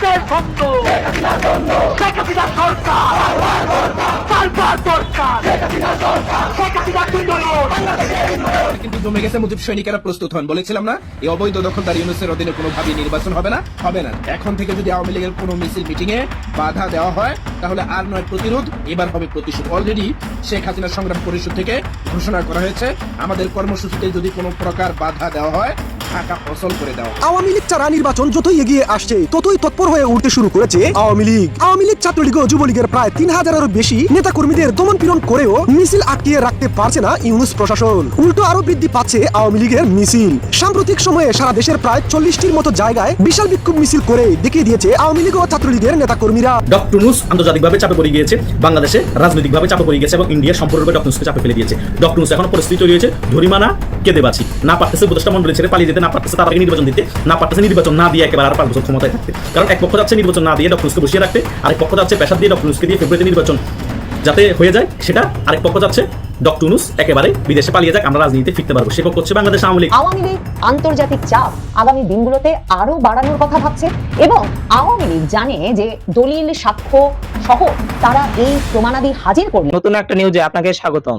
শেখ হাসিনা সরকার। কিন্তু জমে গেছে মুজিব সৈনিকেরা প্রস্তুত হন। বলেছিলাম না এই অবৈধ দখলদার ইউনুসের অধীনে কোনোভাবেই নির্বাচন হবে না হবে না। এখন থেকে যদি আওয়ামী লীগের কোনো মিছিল মিটিং এ বাধা দেওয়া হয় তাহলে আর নয় প্রতিরোধ এবার হবে প্রতিশোধ। অলরেডি শেখ হাসিনা সংগ্রাম পরিষদ থেকে ঘোষণা করা হয়েছে আমাদের কর্মসূচিতে যদি কোনো প্রকার বাধা দেওয়া হয় ঢাকা ফসল করে দেওয়া আওয়ামী লীগ চারা নির্বাচন যতই এগিয়ে আসছে ততই তৎপর হয়ে উঠতে শুরু করেছে আওয়ামী লীগ। আওয়ামী লীগ ছাত্রলীগ ও যুবলীগের প্রায় তিন হাজারেরও বেশি নেতা কর্মীদের দমন পীড়ন করেও মিছিল আটকিয়ে রাখতে পারছে না ইউনুস প্রশাসন। উল্টো আরও বৃদ্ধি পাচ্ছে আওয়ামী লীগের মিছিল। সাম্প্রতিক সময়ে সারা দেশের প্রায় চল্লিশটির মতো জায়গায় বিশাল বিক্ষোভ মিছিল করে দেখিয়ে দিয়েছে আওয়ামী লীগ ও ছাত্রলীগের নেতা কর্মীরা ডক্টর নুস আন্তর্জাতিকভাবে চাপে পড়ে গিয়েছে, বাংলাদেশে রাজনৈতিকভাবে চাপে পড়ে গিয়েছে এবং ইন্ডিয়া সম্পূর্ণরূপে ডক্টর নুসকে চাপে ফেলে দিয়েছে। ডক্টর নুস এখন পরিস্থিতি হয়েছে, ধরিমানা কেঁদে বাঁচি না পারতেছে উপদেষ্টা মন্ডলী ছেড়ে পালিয়ে যেতে, না পারতেছে তার আগে নির্বাচন দিতে, না পারতেছে নির্বাচন না দিয়ে একেবারে আর পাঁচ বছর ক্ষমতায় থাকতে। কারণ এক পক্ষ যাচ্ছে নির্বাচন না দিয়ে ডক্টর নুসকে বসিয়ে রাখতে, আরেক পক্ষ যাচ্ছে পেশাদ দিয়ে ডক্টর নুসকে দিয়ে ফেব্রুয়ারিতে নির্বাচন যাতে হয়ে যায় সেটা আরেক পক্ষ যাচ্ছে ডক্টর নুস একেবারে বিদেশে পালিয়ে যাক আমরা রাজনীতিতে ফিরতে পারব। সে পক্ষ হচ্ছে বাংলাদেশ আওয়ামী লীগ। আওয়ামী লীগ আন্তর্জাতিক চাপ আগামী দিনগুলোতে আরও বাড়ানোর কথা ভাবছে এবং আওয়ামী লীগ জানে যে দলিল সাক্ষ্য সহ তারা এই প্রমাণাদি হাজির করবে। নতুন একটা নিউজে আপনাকে স্বাগতম।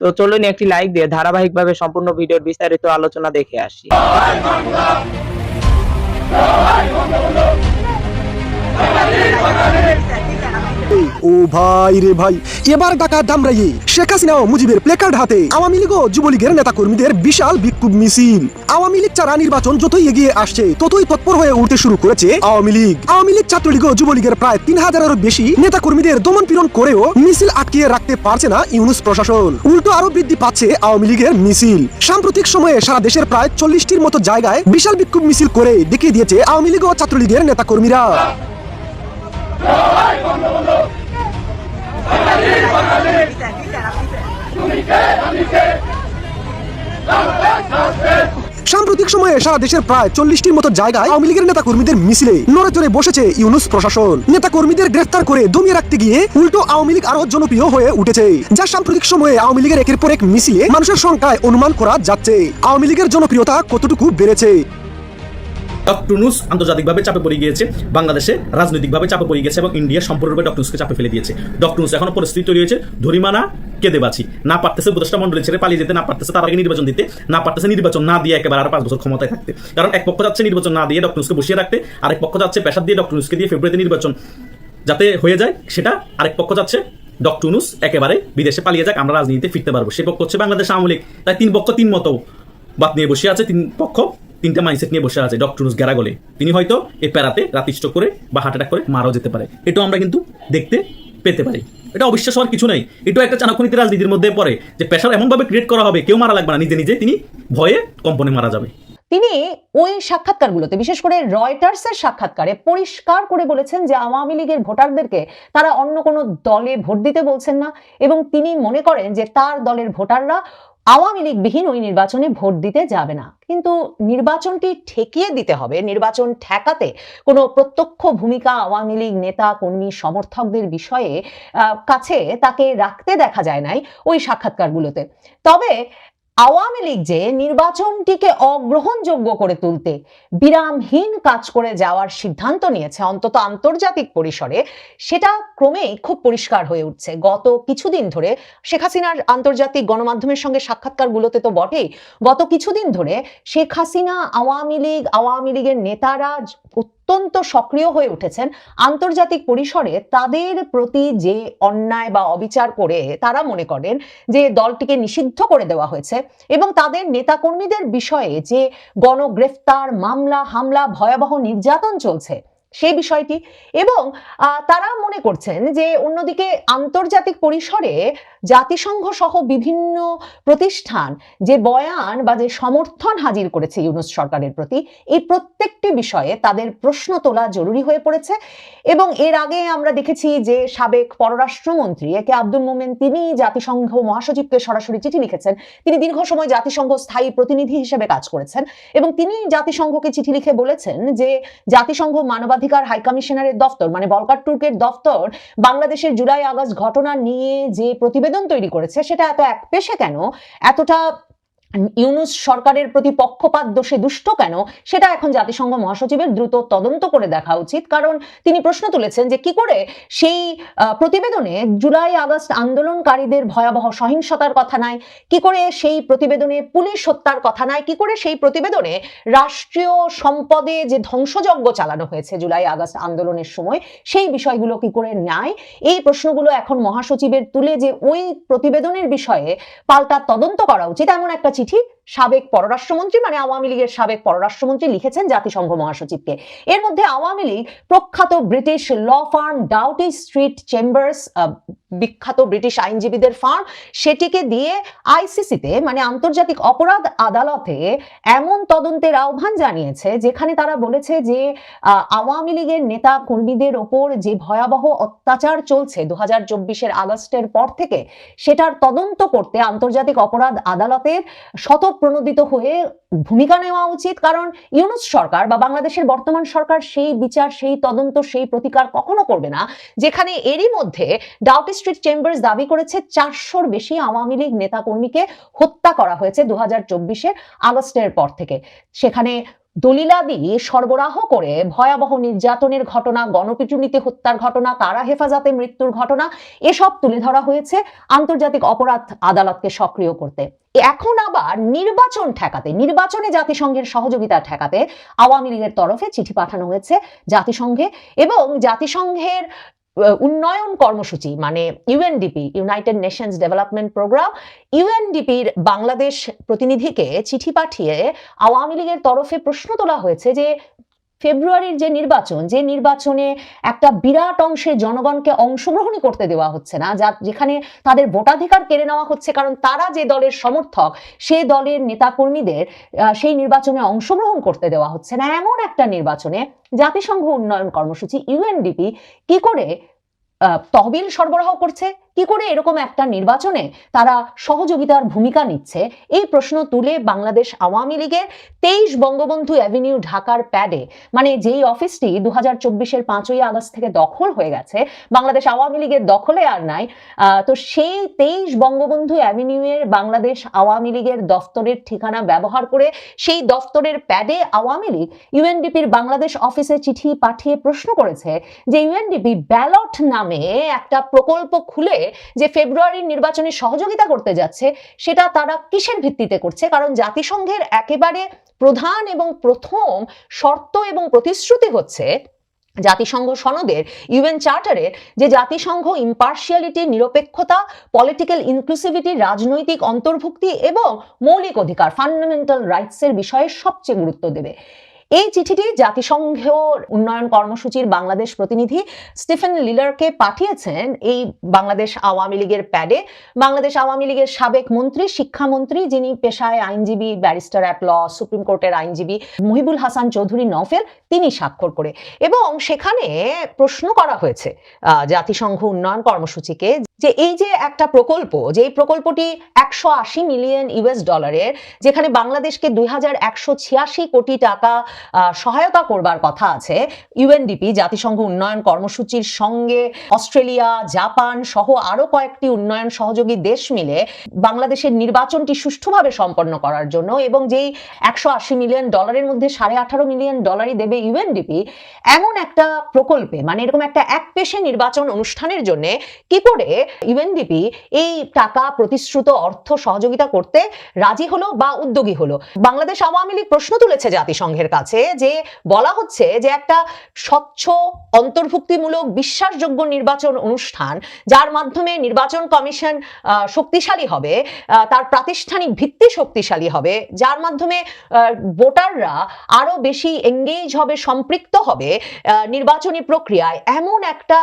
তো চলুন একটি লাইক দিয়ে ধারাবাহিকভাবে সম্পূর্ণ ভিডিওর বিস্তারিত আলোচনা দেখে আসি। ও ভাই রে ভাই, এবার শেখ হাতে। আওয়ামী লীগ ও যুবলীগের বিশাল বিক্ষোভ মিছিল। আওয়ামী লীগ নির্বাচন যতই এগিয়ে আসছে, ততই তৎপর হয়ে উঠতে শুরু করেছে আওয়ামী লীগ। আওয়ামী লীগ ছাত্রলীগ ও যুবলীগের প্রায় তিন হাজারেরও বেশি নেতা কর্মীদের দমন পীড়ন করেও মিছিল আটকিয়ে রাখতে পারছে না ইউনুস প্রশাসন। উল্টো আরও বৃদ্ধি পাচ্ছে আওয়ামী লীগের মিছিল। সাম্প্রতিক সময়ে সারা দেশের প্রায় চল্লিশটির মতো জায়গায় বিশাল বিক্ষোভ মিছিল করে দেখিয়ে দিয়েছে আওয়ামী লীগ ও ছাত্রলীগের নেতা কর্মীরা সাম্প্রতিক সময়ে সারা দেশের প্রায় চল্লিশটির মতো জায়গায় আওয়ামী লীগের নেতা কর্মীদের মিছিলে নড়ে চড়ে বসেছে ইউনুস প্রশাসন। নেতা কর্মীদের গ্রেফতার করে দমিয়ে রাখতে গিয়ে উল্টো আওয়ামী লীগ আরও জনপ্রিয় হয়ে উঠেছে। যা সাম্প্রতিক সময়ে আওয়ামী লীগের একের পর এক মিছিলে মানুষের সংখ্যায় অনুমান করা যাচ্ছে। আওয়ামী লীগের জনপ্রিয়তা কতটুকু বেড়েছে? ডক্টর আন্তর্জাতিকভাবে চাপে পড়ে গিয়েছে, বাংলাদেশে রাজনৈতিকভাবে চাপে পড়ে গেছে এবং ইন্ডিয়া সম্পূর্ণরূপে ডক্টনুসকে চাপে ফেলে দিয়েছে। ডক্টর নুস এখন পরিস্থিতি তৈরি হয়েছে, ধরিমানা কেঁদে বাঁচি না পারতেছে উপদেষ্টা মন্ডলী ছেড়ে পালিয়ে যেতে, না পারতেছে তার আগে নির্বাচন দিতে, না পারতেছে নির্বাচন না দিয়ে একেবারে আর পাঁচ বছর ক্ষমতায় থাকতে। কারণ এক পক্ষ যাচ্ছে নির্বাচন না দিয়ে ডক্টনুসকে বসিয়ে রাখতে, আরেক পক্ষ যাচ্ছে পেশাদ দিয়ে ডক্টনুসকে দিয়ে ফেব্রুয়ারিতে নির্বাচন যাতে হয়ে যায়, সেটা আরেক পক্ষ যাচ্ছে ডক্টরনুস একেবারে বিদেশে পালিয়ে যাক, আমরা রাজনীতিতে ফিরতে পারব। সে পক্ষ হচ্ছে বাংলাদেশ আওয়ামী লীগ। তাই তিন পক্ষ তিন মতো বাদ নিয়ে বসে আছে, তিন পক্ষ তিনটা মাইন্ডসেট নিয়ে বসে আছে ডক্টর নুস গ্যারাগলে তিনি হয়তো এই প্যারাতে রাতিষ্ট করে বা হার্ট অ্যাটাক করে মারাও যেতে পারে। এটাও আমরা কিন্তু দেখতে পেতে পারি। এটা অবিশ্বাস হওয়ার কিছু নাই। এটাও একটা চাণক্যনীতি রাজনীতির মধ্যে পড়ে যে প্রেশার এমনভাবে ক্রিয়েট করা হবে, কেউ মারা লাগবে না, নিজে নিজে তিনি ভয়ে কম্পনে মারা যাবে। তিনি ওই সাক্ষাৎকারগুলোতে, বিশেষ করে রয়টার্সের সাক্ষাৎকারে পরিষ্কার করে বলেছেন যে আওয়ামী লীগের ভোটারদেরকে তারা অন্য কোনো দলে ভোট দিতে বলছেন না এবং তিনি মনে করেন যে তার দলের ভোটাররা আওয়ামী লীগবিহীন ওই নির্বাচনে ভোট দিতে যাবে না। কিন্তু নির্বাচনটি ঠেকিয়ে দিতে হবে। নির্বাচন ঠেকাতে কোনো প্রত্যক্ষ ভূমিকা আওয়ামী লীগ নেতা, কর্মী, সমর্থকদের বিষয়ে কাছে তাকে রাখতে দেখা যায় নাই ওই সাক্ষাৎকারগুলোতে। তবে আওয়ামী লীগ যে নির্বাচনটিকে অগ্রহণযোগ্য করে তুলতে বিরামহীন কাজ করে যাওয়ার সিদ্ধান্ত নিয়েছে অন্তত আন্তর্জাতিক পরিসরে, সেটা ক্রমেই খুব পরিষ্কার হয়ে উঠছে। গত কিছুদিন ধরে শেখ হাসিনার আন্তর্জাতিক গণমাধ্যমের সঙ্গে সাক্ষাৎকারগুলোতে তো বটেই, গত কিছুদিন ধরে শেখ হাসিনা, আওয়ামী লীগ, আওয়ামী লীগের নেতারা অত্যন্ত সক্রিয় হয়ে উঠেছেন। আন্তর্জাতিক পরিসরে তাদের প্রতি যে অন্যায় বা অবিচার করে তারা মনে করেন যে দলটিকে নিষিদ্ধ করে দেওয়া হয়েছে এবং তাদের নেতাকর্মীদের বিষয়ে যে গণগ্রেফতার, মামলা, হামলা, ভয়াবহ নির্যাতন চলছে সেই বিষয়টি। এবং তারা মনে করছেন যে অন্যদিকে আন্তর্জাতিক পরিসরে জাতিসংঘ সহ বিভিন্ন প্রতিষ্ঠান যে বয়ান বা যে সমর্থন হাজির করেছে ইউনুস সরকারের প্রতি, এই প্রত্যেকটি বিষয়ে তাদের প্রশ্ন তোলা জরুরি হয়ে পড়েছে। এবং এর আগে আমরা দেখেছি যে সাবেক পররাষ্ট্রমন্ত্রী একে আব্দুল মোমেন তিনি জাতিসংঘ মহাসচিবকে সরাসরি চিঠি লিখেছেন। তিনি দীর্ঘ সময় জাতিসংঘ স্থায়ী প্রতিনিধি হিসেবে কাজ করেছেন। এবং তিনি জাতিসংঘকে চিঠি লিখে বলেছেন যে জাতিসংঘ মানবাধিকার হাই কমিশনারের দফতর মানে বলকার টুর্কের দফতর, বাংলাদেশের জুলাই আগস্ট ঘটনা নিয়ে যে প্রতিবেদন তৈরি করেছে, সেটা এত এক পেশে কেন? এতটা ইউনুস সরকারের প্রতি পক্ষপাত, দোষে দুষ্ট কেন? সেটা এখন জাতিসংঘ মহাসচিবের দ্রুত তদন্ত করে দেখা উচিত। কারণ তিনি প্রশ্ন তুলেছেন যে কি করে সেই প্রতিবেদনে জুলাই আগস্ট আন্দোলনকারীদের ভয়াবহ সহিংসতার কথা নাই, কি করে সেই প্রতিবেদনে পুলিশ হত্যার কথা নাই, কি করে সেই প্রতিবেদনে রাষ্ট্রীয় সম্পদে যে ধ্বংসযজ্ঞ চালানো হয়েছে জুলাই আগস্ট আন্দোলনের সময়, সেই বিষয়গুলো কি করে নাই? এই প্রশ্নগুলো এখন মহাসচিবের তুলে যে ওই প্রতিবেদনের বিষয়ে পাল্টা তদন্ত করা উচিত, এমন একটা চিঠি সাবেক পররাষ্ট্রমন্ত্রী মানে আওয়ামী লীগের সাবেক পররাষ্ট্রমন্ত্রী লিখেছেন জাতিসংঘ মহাসচিবকে। এর মধ্যে আওয়ামী লীগ প্রখ্যাত British law firm Doughty Street Chambers বিখ্যাত ব্রিটিশ আইনজীবীদের ফার্ম, সেটিকে দিয়ে আইসিসিতে মানে আন্তর্জাতিক অপরাধ আদালতে এমন তদন্তের আহ্বান জানিয়েছে, যেখানে তারা বলেছে যে আওয়ামী লীগের নেতা কর্মীদের ওপর যে ভয়াবহ অত্যাচার চলছে দু হাজার চব্বিশের আগস্টের পর থেকে, সেটার তদন্ত করতে আন্তর্জাতিক অপরাধ আদালতের শতপ্রণোদিত হয়ে ভূমিকা নেওয়া উচিত। কারণ ইউনুস সরকার বা বাংলাদেশের বর্তমান সরকার সেই বিচার, সেই তদন্ত, সেই প্রতিকার কখনো করবে না। যেখানে এরই মধ্যে ডাউটি স্ট্রিট চেম্বার্স দাবি করেছে চারশোর বেশি আওয়ামী লীগ নেতাকর্মীকে হত্যা করা হয়েছে দু হাজার আগস্টের পর থেকে। সেখানে দলিলাদি সরবরাহ করে ভয়াবহ নির্যাতনের ঘটনা, গণপিটুনিতে হত্যার ঘটনা কারা হেফাজতে মৃত্যুর ঘটনা, এসব তুলে ধরা হয়েছে আন্তর্জাতিক অপরাধ আদালতকে সক্রিয় করতে। এখন আবার নির্বাচন ঠেকাতে, নির্বাচনে জাতিসংঘের সহযোগিতা ঠেকাতে আওয়ামী লীগের তরফে চিঠি পাঠানো হয়েছে জাতিসংঘে এবং জাতিসংঘের উন্নয়ন কর্মসূচি মানে UNDP united nations development programme ইউএনডিপির Bangladesh প্রতিনিধিকে চিঠি পাঠিয়ে আওয়ামী লীগের তরফে প্রশ্ন তোলা হয়েছে যে ফেব্রুয়ারির যে নির্বাচন, যে নির্বাচনে একটা বিরাট অংশের জনগণকে অংশগ্রহণই করতে দেওয়া হচ্ছে না, যা যেখানে তাদের ভোটাধিকার কেড়ে নেওয়া হচ্ছে, কারণ তারা যে দলের সমর্থক, সে দলের নেতাকর্মীদের সেই নির্বাচনে অংশগ্রহণ করতে দেওয়া হচ্ছে না। এমন একটা নির্বাচনে জাতিসংঘ উন্নয়ন কর্মসূচি, ইউএনডিপি কি করে তহবিল সরবরাহ করছে? কি করে এরকম একটা নির্বাচনে তারা সহযোগিতার ভূমিকা নিচ্ছে? এই প্রশ্ন তুলে বাংলাদেশ আওয়ামী লীগের তেইশ বঙ্গবন্ধু অ্যাভিনিউ ঢাকার প্যাডে মানে যেই অফিসটি দু হাজার চব্বিশের পাঁচই আগস্ট থেকে দখল হয়ে গেছে, বাংলাদেশ আওয়ামী লীগের দখলে আর নাই তো সেই তেইশ বঙ্গবন্ধু অ্যাভিনিউয়ের বাংলাদেশ আওয়ামী লীগের দফতরের ঠিকানা ব্যবহার করে সেই দফতরের প্যাডে আওয়ামী লীগ ইউএনডিপির বাংলাদেশ অফিসে চিঠি পাঠিয়ে প্রশ্ন করেছে যে, ইউএনডিপি ব্যালট নামে একটা প্রকল্প খুলে যে ফেব্রুয়ারির নির্বাচনে সহযোগিতা করতে যাচ্ছে, সেটা তারা কিসের ভিত্তিতে করছে? কারণ জাতিসংঘের একেবারে প্রধান এবং প্রথম শর্ত এবং প্রতিশ্রুতি হচ্ছে জাতিসংঘ সনদের, ইউএন চার্টারের যে জাতিসংঘ ইম্পার্শিয়ালিটি নিরপেক্ষতা পলিটিক্যাল ইনক্লুসিভিটি রাজনৈতিক অন্তর্ভুক্তি এবং মৌলিক অধিকার ফান্ডামেন্টাল রাইটসের বিষয়ে সবচেয়ে গুরুত্ব দেবে। এই চিঠিটি জাতিসংঘ উন্নয়ন কর্মসূচির বাংলাদেশ প্রতিনিধি স্টিফেন লিলারকে পাঠিয়েছেন এই বাংলাদেশ আওয়ামী লীগের প্যাডে। বাংলাদেশ আওয়ামী লীগের সাবেক মন্ত্রী, শিক্ষামন্ত্রী, যিনি পেশায় আইনজীবী, ব্যারিস্টার অ্যাট ল, সুপ্রিম কোর্টের আইনজীবী মহিবুল হাসান চৌধুরী নফেল তিনি স্বাক্ষর করে। এবং সেখানে প্রশ্ন করা হয়েছে জাতিসংঘ উন্নয়ন কর্মসূচিকে যে এই যে একটা প্রকল্প, যে এই প্রকল্পটি একশো আশি মিলিয়ন ইউএস ডলারের, যেখানে বাংলাদেশকে দুই হাজার একশো ছিয়াশি কোটি টাকা সহায়তা করবার কথা আছে, ইউএনডিপি, জাতিসংঘ উন্নয়ন কর্মসূচির সঙ্গে অস্ট্রেলিয়া, জাপান সহ আরও কয়েকটি উন্নয়ন সহযোগী দেশ মিলে বাংলাদেশের নির্বাচনটি সুষ্ঠুভাবে সম্পন্ন করার জন্য এবং যেই একশো আশি মিলিয়ন ডলারের মধ্যে সাড়ে আঠারো মিলিয়ন ডলারই দেবে ইউএনডিপি, এমন একটা প্রকল্পে মানে এরকম একটা এক পেশে নির্বাচন অনুষ্ঠানের জন্য কি করে ইউএনডিপি এই টাকা প্রতিশ্রুত অর্থ সহযোগিতা করতে রাজি হলো বা উদ্যোগী হলো? বাংলাদেশ আওয়ামী লীগ প্রশ্ন তুলেছে জাতিসংঘের কাছে যে বলা হচ্ছে যে একটা স্বচ্ছ, অন্তর্ভুক্তিমূলক, বিশ্বাসযোগ্য নির্বাচন অনুষ্ঠান, যার মাধ্যমে নির্বাচন কমিশন শক্তিশালী হবে তার প্রাতিষ্ঠানিক ভিত্তি শক্তিশালী হবে, যার মাধ্যমে ভোটাররা আরও বেশি এঙ্গেজ হবে, সম্পৃক্ত হবে নির্বাচনী প্রক্রিয়ায় এমন একটা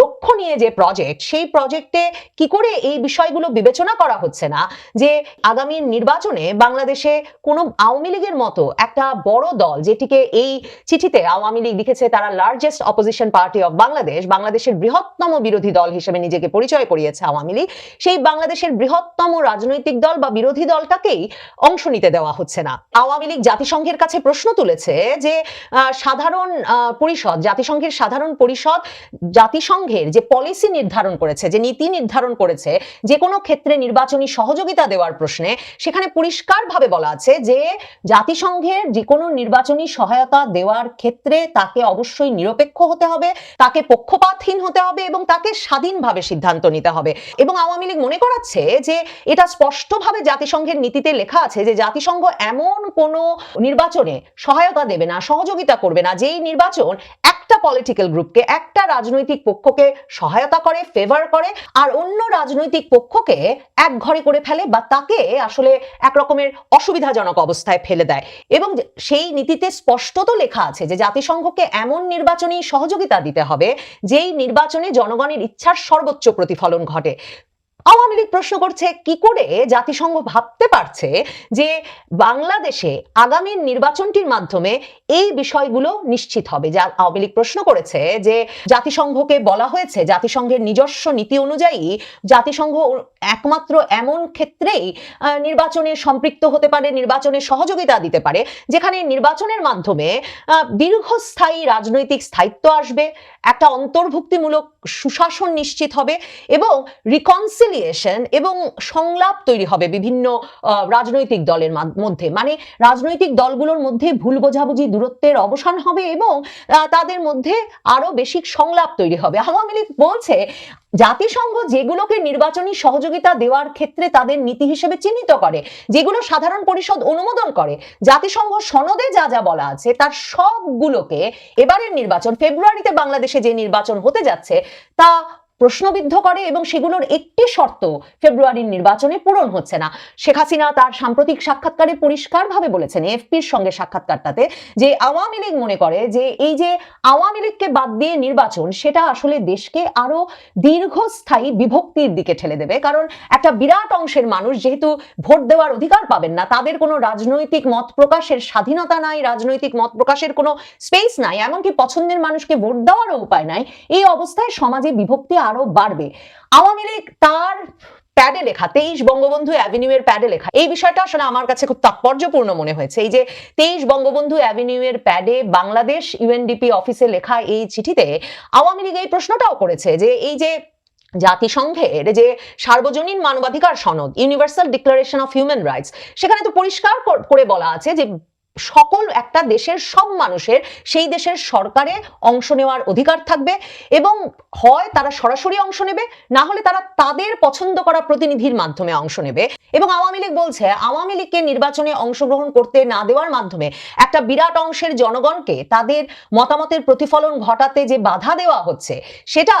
লক্ষ্য নিয়ে যে প্রজেক্ট সেই প্রজেক্টে কি করে এই বিষয়গুলো বিবেচনা করা হচ্ছে না? যে আগামী নির্বাচনে বাংলাদেশে কোনো আওয়ামী লীগের মতো একটা বড় দল যেটিকে এই চিঠিতে আওয়ামী লীগ লিখেছে তারা largest opposition party of Bangladesh, বাংলাদেশের বৃহত্তম বিরোধী দল হিসেবে নিজেকে পরিচয় করিয়েছে আওয়ামী লীগ, সেই বাংলাদেশের বৃহত্তম রাজনৈতিক দল বা বিরোধী দলটাকেই অংশ নিতে দেওয়া হচ্ছে না। আওয়ামী লীগ জাতিসংঘের কাছে প্রশ্ন তুলেছে যে সাধারণ পরিষদ, জাতিসংঘের সাধারণ পরিষদ জাতিসংঘের যে পলিসি নির্ধারণ করেছে, যে নীতি নির্ধারণ করেছে, যে কোনো ক্ষেত্রে নির্বাচনী সহযোগিতা দেওয়ার প্রশ্নে সেখানে পরিষ্কারভাবে বলা আছে যে জাতিসংঘের যে কোনো নির্বাচনী সহায়তা দেওয়ার ক্ষেত্রে তাকে অবশ্যই নিরপেক্ষ হতে হবে, তাকে পক্ষপাতহীন হতে হবে এবং তাকে স্বাধীনভাবে সিদ্ধান্ত নিতে হবে। এবং আওয়ামী লীগ মনে করাচ্ছে যে এটা স্পষ্টভাবে জাতিসংঘের নীতিতে লেখা আছে যে জাতিসংঘ এমন কোনো নির্বাচনে সহায়তা দেবে না, সহযোগিতা করবে না, যেই নির্বাচন একটা পলিটিক্যাল গ্রুপকে একটা রাজনৈতিক পক্ষকে সহায়তা করে ফেভার করে, আর অন্য রাজনৈতিক পক্ষকে এক ঘরে করে ফেলে বা তাকে আসলে এক রকমের অসুবিধাজনক অবস্থায় ফেলে দেয়। এবং সেই নীতিতে স্পষ্টত লেখা আছে যে জাতিসংঘকে এমন নির্বাচনী সহযোগিতা দিতে হবে, যেই নির্বাচনে জনগণের ইচ্ছার সর্বোচ্চ প্রতিফলন ঘটে। আওয়ামী লীগ প্রশ্ন করছে, কি করে জাতিসংঘ ভাবতে পারছে যে বাংলাদেশে আগামী নির্বাচনটির মাধ্যমে এই বিষয়গুলো নিশ্চিত হবে? যা আওয়ামী লীগ প্রশ্ন করেছে যে জাতিসংঘকে বলা হয়েছে, জাতিসংঘের নিজস্ব নীতি অনুযায়ী জাতিসংঘ একমাত্র এমন ক্ষেত্রেই নির্বাচনে সম্পৃক্ত হতে পারে, নির্বাচনে সহযোগিতা দিতে পারে, যেখানে নির্বাচনের মাধ্যমে দীর্ঘস্থায়ী রাজনৈতিক স্থায়িত্ব আসবে, একটা অন্তর্ভুক্তিমূলক সুশাসন নিশ্চিত হবে এবং রিকনসিলিয়েশন এবং সংলাপ তৈরি হবে বিভিন্ন রাজনৈতিক দলের মধ্যে। মানে রাজনৈতিক দলগুলোর মধ্যে ভুল বোঝাবুঝি, দূরত্বের অবসান হবে এবং তাদের মধ্যে আরও বেশি সংলাপ তৈরি হবে। আওয়ামী লীগ বলছে, জাতিসংঘ যেগুলোকে নির্বাচনী সহযোগিতা দেওয়ার ক্ষেত্রে তাদের নীতি হিসেবে চিহ্নিত করে, যেগুলো সাধারণ পরিষদ অনুমোদন করে, জাতিসংঘ সনদে যা যা বলা আছে তার সবগুলোকে এবারের নির্বাচন, ফেব্রুয়ারিতে বাংলাদেশে যে নির্বাচন হতে যাচ্ছে তা প্রশ্নবিদ্ধ করে এবং সেগুলোর একটি শর্ত ফেব্রুয়ারির নির্বাচনে পূরণ হচ্ছে না। শেখ হাসিনা তার সাম্প্রতিক সাক্ষাৎকারে পরিষ্কারভাবে বলেছেন, এফপির সঙ্গে সাক্ষাৎকারটাতে যে আওয়ামী লীগ মনে করে যে এই যে আওয়ামী লীগকে বাদ দিয়ে নির্বাচন, সেটা আসলে দেশকে আরও দীর্ঘস্থায়ী বিভক্তির দিকে ঠেলে দেবে। কারণ একটা বিরাট অংশের মানুষ যেহেতু ভোট দেওয়ার অধিকার পাবেন না, তাদের কোনো রাজনৈতিক মত প্রকাশের স্বাধীনতা নাই, রাজনৈতিক মত প্রকাশের কোনো স্পেস নাই, এমনকি পছন্দের মানুষকে ভোট দেওয়ারও উপায় নাই। এই অবস্থায় সমাজে বিভক্তি আরও বাড়বে। আওয়ামী লীগ তার প্যাডে লেখা, তেইশ বঙ্গবন্ধু অ্যাভিনিউ এর প্যাডে লেখা, এই বিষয়টা আসলে আমার কাছে খুব তাৎপর্যপূর্ণ মনে হয়েছে। এই যে তেইশ বঙ্গবন্ধু অ্যাভিনিউ এর প্যাডে বাংলাদেশ ইউএনডিপি অফিসে লেখা এই চিঠিতে আওয়ামী লীগ এই প্রশ্নটাও করেছে যে এই যে জাতিসংঘের যে সার্বজনীন মানবাধিকার সনদ universal declaration of human rights সেখানে তো পরিষ্কার কর- বলা আছে যে সকল একটা দেশের সব মানুষের সেই দেশের সরকারে অংশ নেওয়ার অধিকার থাকবে এবং হয় তারা সরাসরি অংশ নেবে, না হলে তারা তাদের পছন্দ করা প্রতিনিধির মাধ্যমে অংশ নেবে। এবং আওয়ামী লীগ বলছে, আওয়ামী লীগকে নির্বাচনে অংশগ্রহণ করতে না দেওয়ার মাধ্যমে একটা বিরাট অংশের জনগণকে তাদের মতামতের প্রতিফলন ঘটাতে যে বাধা দেওয়া হচ্ছে, সেটা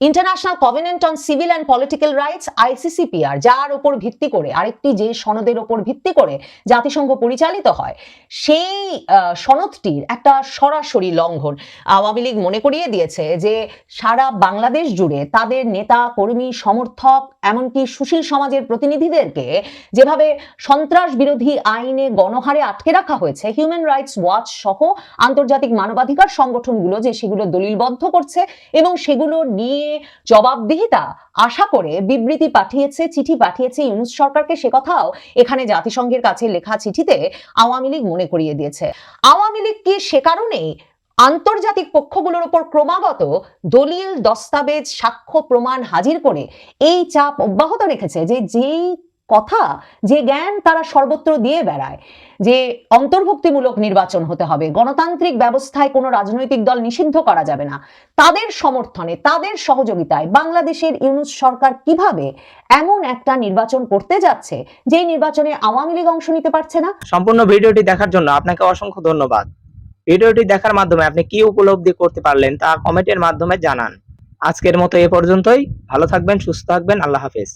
international covenant on civil and political rights ICCPR যার উপর ভিত্তি করে, আরেকটি যে সনদের উপর ভিত্তি করে জাতিসংঘ পরিচালিত হয়, সেই সনদটির একটা সরাসরি লঙ্ঘন আওয়ামী লীগ মনে করিয়ে দিয়েছে যে সারা বাংলাদেশ জুড়ে তাদের নেতা, কর্মী, সমর্থক, এমনকি সুশীল সমাজের প্রতিনিধিদেরকে যেভাবে সন্ত্রাস বিরোধী আইনে গণহারে আটকে রাখা হয়েছে হিউম্যান রাইটস ওয়াচ সহ আন্তর্জাতিক মানবাধিকার সংগঠনগুলো যে সেগুলো দলিলবদ্ধ করছে এবং সেগুলো নিয়ে জবাবদিহিতা আশা করে বিবৃতি পাঠিয়েছে, চিঠি পাঠিয়েছে ইউনুস সরকারকে। সে কথাও এখানে জাতিসংঘের কাছে লেখা চিঠিতে আওয়ামী লীগ মনে করিয়ে দিয়েছে। আওয়ামী লীগ কি সে কারণে আন্তর্জাতিক পক্ষগুলোর উপর ক্রমাগত দলিল, দস্তাবেজ, সাক্ষ্য, প্রমাণ হাজির করে এই চাপ অব্যাহত রেখেছে যে যেই কথা যে জ্ঞান তারা সর্বত্র দিয়ে বেড়ায়, যে অন্তর্ভুক্তিমূলক নির্বাচন হতে হবে, গণতান্ত্রিক ব্যবস্থায় কোনো রাজনৈতিক দল নিষিদ্ধ করা যাবে না, তাদের সমর্থনে, তাদের সহযোগিতায় বাংলাদেশের ইউনুস সরকার কীভাবে এমন একটা নির্বাচন করতে যাচ্ছে, যে নির্বাচনে আওয়ামী লীগ অংশ নিতে পারছে না? সম্পূর্ণ ভিডিওটি দেখার জন্য আপনাকে অসংখ্য ধন্যবাদ। ভিডিওটি দেখার মাধ্যমে আপনি কি উপলব্ধি করতে পারলেন তা কমেন্টের মাধ্যমে জানান। আজকের মতো এ পর্যন্তই, ভালো থাকবেন, সুস্থ থাকবেন, আল্লাহ হাফেজ।